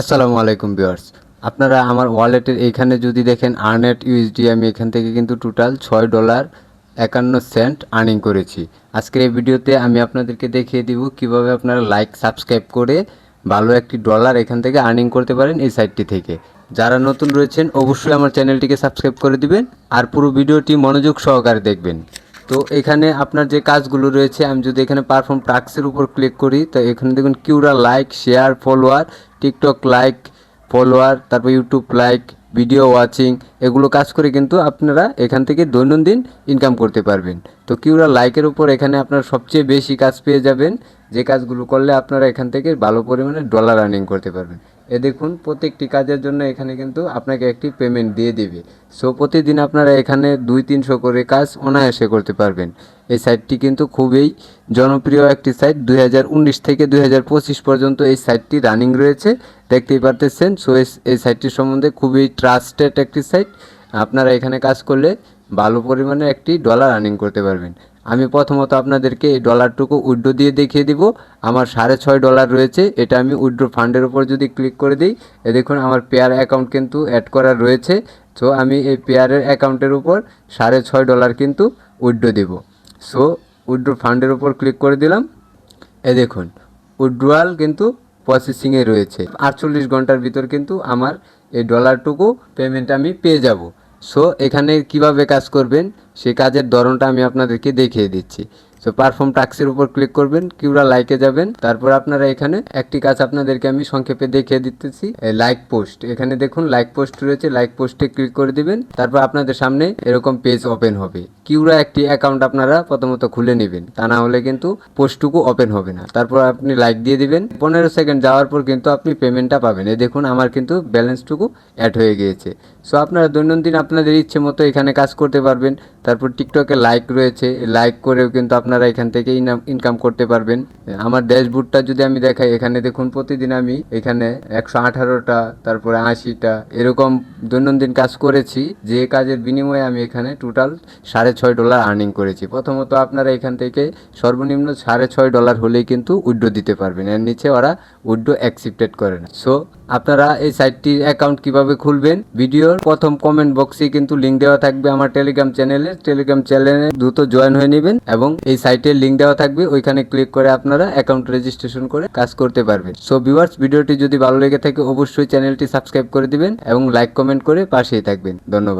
আসসালামু আলাইকুম ভিউয়ার্স। আপনারা আমার ওয়ালেটের এইখানে যদি দেখেন আর্নেট ইউএসডি, আমি এখান থেকে কিন্তু টোটাল ছয় ডলার একান্ন সেন্ট আর্নিং করেছি। আজকের এই ভিডিওতে আমি আপনাদেরকে দেখিয়ে দিব কীভাবে আপনারা লাইক, সাবস্ক্রাইব করে ভালো একটি ডলার এখান থেকে আর্নিং করতে পারেন এই সাইটটি থেকে। যারা নতুন রয়েছেন, অবশ্যই আমার চ্যানেলটিকে সাবস্ক্রাইব করে দিবেন আর পুরো ভিডিওটি মনোযোগ সহকারে দেখবেন। তো এখানে আপনার যে কাজগুলো রয়েছে, আমি যদি এখানে পারফর্ম টাক্সের উপর ক্লিক করি, তো এখানে দেখুন Quora like share follower TikTok like follower তারপর ইউটিউব লাইক ভিডিও ওয়াচিং এগুলো কাজ করে কিন্তু আপনারা এখান থেকে দৈনন্দিন ইনকাম করতে পারবেন। তো কিউরা লাইকের উপর এখানে আপনার সবচেয়ে বেশি কাজ পেয়ে যাবেন। যে কাজগুলো করলে আপনারা এখান থেকে ভালো পরিমাণে ডলার আর্নিং করতে পারবেন। এ দেখুন, প্রত্যেকটি কাজের জন্য এখানে কিন্তু আপনাকে একটি পেমেন্ট দিয়ে দিবে। সো প্রতিদিন আপনারা এখানে দুই, তিনশো করে কাজ অনায়াসে করতে পারবেন। এই সাইটটি কিন্তু খুবই জনপ্রিয় একটি সাইট দুই হাজার উনিশ থেকে দুই হাজার পঁচিশ পর্যন্ত এই সাইটটি রানিং রয়েছে। দেখতেই পারতেছেন সো এই সাইটটির সম্বন্ধে খুবই ট্রাস্টেড একটি সাইট আপনারা এখানে কাজ করলে ভালো পরিমাণে একটি ডলার আর্নিং করতে পারবেন। আমি প্রথমত আপনাদেরকে এই ডলারটুকু উইড্রো দিয়ে দেখিয়ে দিব। আমার সাড়ে ছয় ডলার রয়েছে, এটা আমি উইড্রো ফান্ডের উপর যদি ক্লিক করে দিই, এ দেখুন আমার পেয়ার অ্যাকাউন্ট কিন্তু অ্যাড করা রয়েছে। সো আমি এই পেয়ারের অ্যাকাউন্টের উপর সাড়ে ছয় ডলার কিন্তু উইড্রো দেব। সো উইড্রো ফান্ডের উপর ক্লিক করে দিলাম। এ দেখুন উইড্রোয়াল কিন্তু প্রসেসিংয়ে রয়েছে। আটচল্লিশ ঘণ্টার ভিতর কিন্তু আমার এই ডলারটুকু পেমেন্ট আমি পেয়ে যাব। সো এখানে কীভাবে কাজ করবেন? সেই কাজের ধরনটা আমি আপনাদেরকে দেখিয়ে দিচ্ছি। সো পারফর্ম টাক্সের উপর ক্লিক করবেন কিউরা লাইকে যাবেন। তারপর আপনারা এখানে একটি কাজ আপনাদেরকে আমি সংক্ষেপে দেখিয়ে দিতেছি। লাইক পোস্ট এখানে দেখুন লাইক পোস্ট রয়েছে লাইক পোস্টে ক্লিক করে দিবেন। তারপর আপনাদের সামনে এরকম পেজ ওপেন হবে। কিউরা একটি অ্যাকাউন্ট আপনারা প্রথমত খুলে নেবেন। তা না হলে কিন্তু পোস্টটুকু ওপেন হবে না। তারপর আপনি লাইক দিয়ে দিবেন। পনেরো সেকেন্ড যাওয়ার পর কিন্তু আপনি পেমেন্টটা পাবেন। এই দেখুন, আমার কিন্তু ব্যালেন্সটুকু অ্যাড হয়ে গিয়েছে। সো আপনারা দৈনন্দিন আপনাদের ইচ্ছে মতো এখানে কাজ করতে পারবেন। তারপর টিকটকে লাইক রয়েছে। লাইক করেও কিন্তু আপনারা এখান থেকে ইনকাম করতে পারবেন। আমার ড্যাশবোর্ডটা যদি আমি দেখাই, এখানে দেখুন প্রতিদিন আমি এখানে একশো আঠারোটা, তারপরে আশিটা, এরকম দৈনন্দিন কাজ করেছি। যে কাজের বিনিময়ে আমি এখানে টোটাল সাড়ে ছয় ডলার আর্নিং করেছি। প্রথমত আপনারা এখান থেকে সর্বনিম্ন সাড়ে ছয় ডলার হলেই কিন্তু উইড্রো দিতে পারবেন। এর নিচে ওরা উইড্রো অ্যাকসেপ্টেড করে না। সো আপনারা এই সাইটটির অ্যাকাউন্ট কীভাবে খুলবেন? ভিডিওর প্রথম কমেন্ট বক্সে কিন্তু লিঙ্ক দেওয়া থাকবে আমার টেলিগ্রাম চ্যানেলে টেলিগ্রাম চ্যানেলে দ্রুত জয়েন হয়ে নেবেন এবং এই সাইটের লিঙ্ক দেওয়া থাকবে। ওইখানে ক্লিক করে আপনারা অ্যাকাউন্ট রেজিস্ট্রেশন করে কাজ করতে পারবেন। সো ভিউয়ার্স ভিডিওটি যদি ভালো লেগে থাকে, অবশ্যই চ্যানেলটি সাবস্ক্রাইব করে দিবেন এবং লাইক কমেন্ট করে পাশেই থাকবেন। ধন্যবাদ।